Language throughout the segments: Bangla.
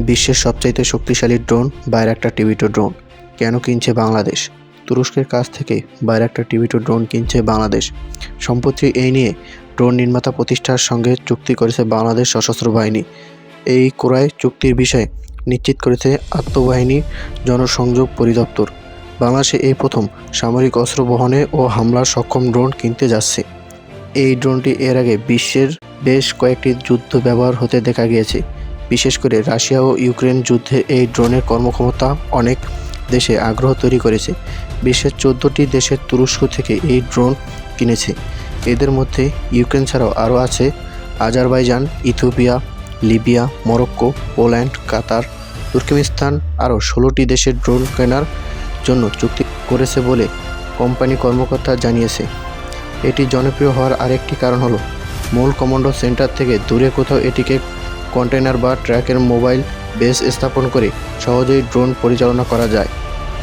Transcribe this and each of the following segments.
বিশ্বের সবচাইতে শক্তিশালী ড্রোন বাইরাক্টার টিভিটো ড্রোন। কেন কিনছে বাংলাদেশ? তুরস্কের কাছ থেকে বাইরাক্টার টিভিটো ড্রোন কিনছে বাংলাদেশ। সম্প্রতি এই নিয়ে ড্রোন নির্মাতা প্রতিষ্ঠার সঙ্গে চুক্তি করেছে বাংলাদেশ সশস্ত্র বাহিনী। এই ক্রয় চুক্তির বিষয়ে নিশ্চিত করেছে আত্মবাহিনী জনসংযোগ পরিদপ্তর। বাংলাদেশে এই প্রথম সামরিক অস্ত্র বহনে ও হামলার সক্ষম ড্রোন কিনতে যাচ্ছে। এই ড্রোনটি এর আগে বিশ্বের বেশ কয়েকটি যুদ্ধ ব্যবহার হতে দেখা গিয়েছে। বিশেষ করে রাশিয়া ও ইউক্রেন যুদ্ধে এই ড্রোনের কর্মক্ষমতা অনেক দেশে আগ্রহ তৈরি করেছে। বিশ্বের চোদ্দোটি দেশের তুরস্ক থেকে এই ড্রোন কিনেছে। এদের মধ্যে ইউক্রেন ছাড়াও আরও আছে Azerbaijan, Ethiopia, Libya, Morocco, Poland, Qatar, Turkmenistan আরও ষোলোটি দেশের ড্রোন কেনার জন্য চুক্তি করেছে বলে কোম্পানি কর্মকর্তা জানিয়েছে। এটি জনপ্রিয় হওয়ার আরেকটি কারণ হলো, মূল কমান্ডো সেন্টার থেকে দূরে কোথাও এটিকে কন্টেনার বা ট্র্যাকের মোবাইল বেস স্থাপন করে সহজেই ড্রোন পরিচালনা করা যায়।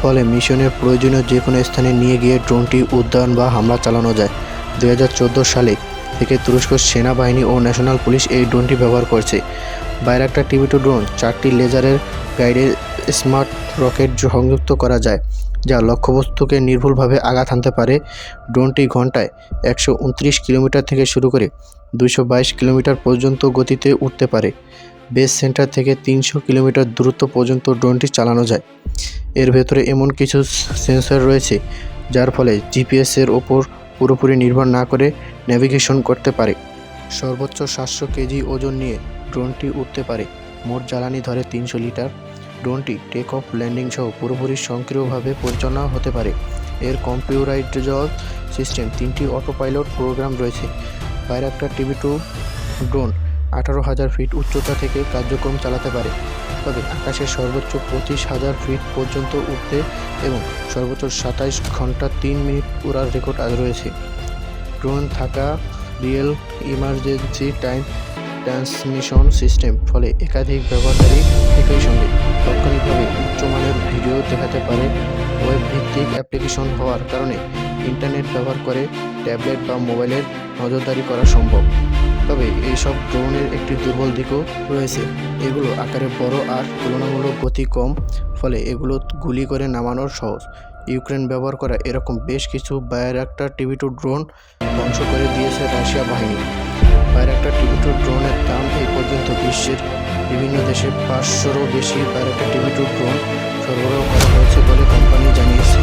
ফলে মিশনের প্রয়োজনীয় যে কোনো স্থানে নিয়ে গিয়ে ড্রোনটি উদ্যান বা হামলা চালানো যায়। দু হাজার চোদ্দ সালে থেকে তুরস্ক সেনাবাহিনী ও ন্যাশনাল পুলিশ এই ড্রোনটি ব্যবহার করছে। বাইরে একটা টিভি টু ড্রোন, চারটি লেজারের গাইডে স্মার্ট রকেট সংযুক্ত করা যায়। যা লক্ষ্যবস্তুকে নির্ভুলভাবে আঘাত হানতে পারে ড্রোনটি ঘন্টায় একশো উনত্রিশ কিলোমিটার থেকে শুরু করে বাইশ কিলোমিটার পর্যন্ত গতিতে উঠতে পারে। বেস সেন্টার থেকে তিনশো কিলোমিটার দূরত্ব পর্যন্ত ড্রোনটি চালানো যায়। এর ভেতরে এমন কিছু সেন্সর রয়েছে, যার ফলে জিপিএসের ওপর পুরোপুরি নির্ভর না করে নেভিগেশন করতে পারে। সর্বোচ্চ সাতশো কেজি ওজন নিয়ে ড্রোনটি উঠতে পারে। মোট জ্বালানি ধরে তিনশো লিটার। ড্রোনটি টেক অফ ল্যান্ডিং সহ পুরোপুরি সক্রিয়ভাবে পরিচালনা হতে পারে। এর কম্পিউটারাইজড সিস্টেম, তিনটি অটো পাইলট প্রোগ্রাম রয়েছে। বাইরাক্টার টিভি টু ড্রোন, আঠারো হাজার ফিট উচ্চতা থেকে কার্যক্রম চালাতে পারে। তবে আকাশে সর্বোচ্চ পঁচিশ হাজার ফিট পর্যন্ত উঠতে এবং সর্বোচ্চ সাতাইশ ঘণ্টা তিন মিনিট উড়ার রেকর্ড রয়েছে। ড্রোন থাকা real emergency time transmission system, ফলে একাধিক ব্যবহারকারী একই সঙ্গে তাৎক্ষণিকভাবে উচ্চমানের ভিডিও দেখাতে পারে ওয়েব ভিত্তিক অ্যাপ্লিকেশন হওয়ার কারণে ইন্টারনেট ব্যবহার করে ট্যাবলেট বা মোবাইলের নজরদারি করা সম্ভব। তবে এইসব ড্রোনের একটি দুর্বল দিকও রয়েছে। এগুলো আকারে বড় আর তুলনামূলক গতি কম, ফলে এগুলো গুলি করে নামানোর সহজ। ইউক্রেন ব্যবহার করা এরকম বেশ কিছু বায়োরাক্টার টিভি টু ড্রোন ধ্বংস করে দিয়েছে রাশিয়া বাহিনী। বায়োরাক্টার টিভি টু ড্রোনের দাম এই পর্যন্ত বিশ্বের বিভিন্ন দেশে পাঁচশোরও বেশি বাইরে টিভি টু ড্রোন সরবরাহ করা হয়েছে বলে কোম্পানি জানিয়েছে।